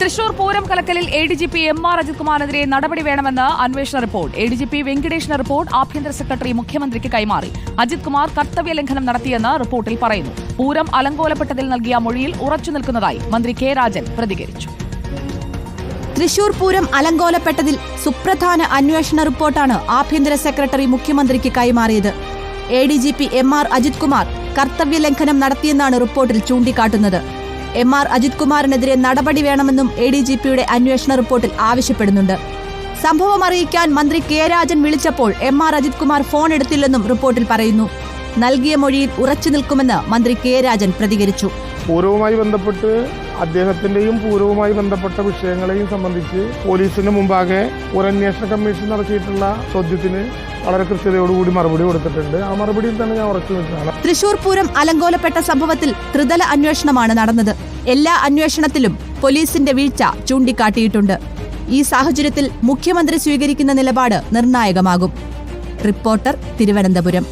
Thrissur Pooram കലക്കലിൽ A D G P M R Ajith കുമാറിനെതിരെ നടപടി വേണമെന്ന് അന്വേഷണ report. A D G P വെങ്കടേഷിന്റെ report ആഭ്യന്തര secretary മുഖ്യമന്ത്രിക്ക് കൈമാറി. അജിത് കുമാർ കർത്തവ്യ ലംഘനം നടത്തിയെന്ന് റിപ്പോർട്ടിൽ പറയുന്നു. പൂരം അലങ്കോലപ്പെട്ടതിൽ നൽകിയ മൊഴിയിൽ ഉറച്ചു നിൽക്കുന്നതായി മന്ത്രി കെ രാജൻ പ്രതികരിച്ചു. തൃശൂർ പൂരം അലങ്കോലപ്പെട്ടതിൽ സുപ്രധാന അന്വേഷണ റിപ്പോർട്ടാണ് ആഭ്യന്തര സെക്രട്ടറി മുഖ്യമന്ത്രിക്ക് കൈമാറിയത്. A D G P M R Ajith Kumar കർത്തവ്യ ലംഘനം നടത്തിയെന്നാണ് റിപ്പോർട്ടിൽ ചൂണ്ടിക്കാട്ടുന്നത്. എം ആർ അജിത് കുമാറിനെതിരെ നടപടി വേണമെന്നും എ ഡി ജി പിയുടെ അന്വേഷണ റിപ്പോർട്ടിൽ ആവശ്യപ്പെടുന്നുണ്ട്. സംഭവം അറിയിക്കാൻ മന്ത്രി കെ രാജൻ വിളിച്ചപ്പോൾ M R Ajith Kumar phone എടുത്തില്ലെന്നും റിപ്പോർട്ടിൽ പറയുന്നു. നൽകിയ മൊഴിയിൽ ഉറച്ചു നിൽക്കുമെന്ന് മന്ത്രി കെ രാജൻ പ്രതികരിച്ചു. പൂരവുമായി ബന്ധപ്പെട്ട് അദ്ദേഹത്തിന്റെയും പൂരവുമായി ബന്ധപ്പെട്ട വിഷയങ്ങളെയും സംബന്ധിച്ച് പോലീസിന് മുമ്പാകെ ഒരു അന്വേഷണ കമ്മീഷൻ നടത്തിയിട്ടുള്ള ചോദ്യത്തിന് വളരെ കൃത്യതയോടുകൂടി മറുപടി കൊടുത്തിട്ടുണ്ട്. ആ മറുപടിയിൽ തന്നെ ഞാൻ ഉറച്ചു നിൽക്കുകയാണ്. തൃശൂർ പൂരം അലങ്കോലപ്പെട്ട സംഭവത്തിൽ ത്രിതല അന്വേഷണമാണ് നടന്നത്. എല്ലാ അന്വേഷണത്തിലും പോലീസിന്റെ വീഴ്ച ചൂണ്ടിക്കാട്ടിയിട്ടുണ്ട്. ഈ സാഹചര്യത്തിൽ മുഖ്യമന്ത്രി സ്വീകരിക്കുന്ന നിലപാട് നിർണായകമാകും. റിപ്പോർട്ടർ തിരുവനന്തപുരം.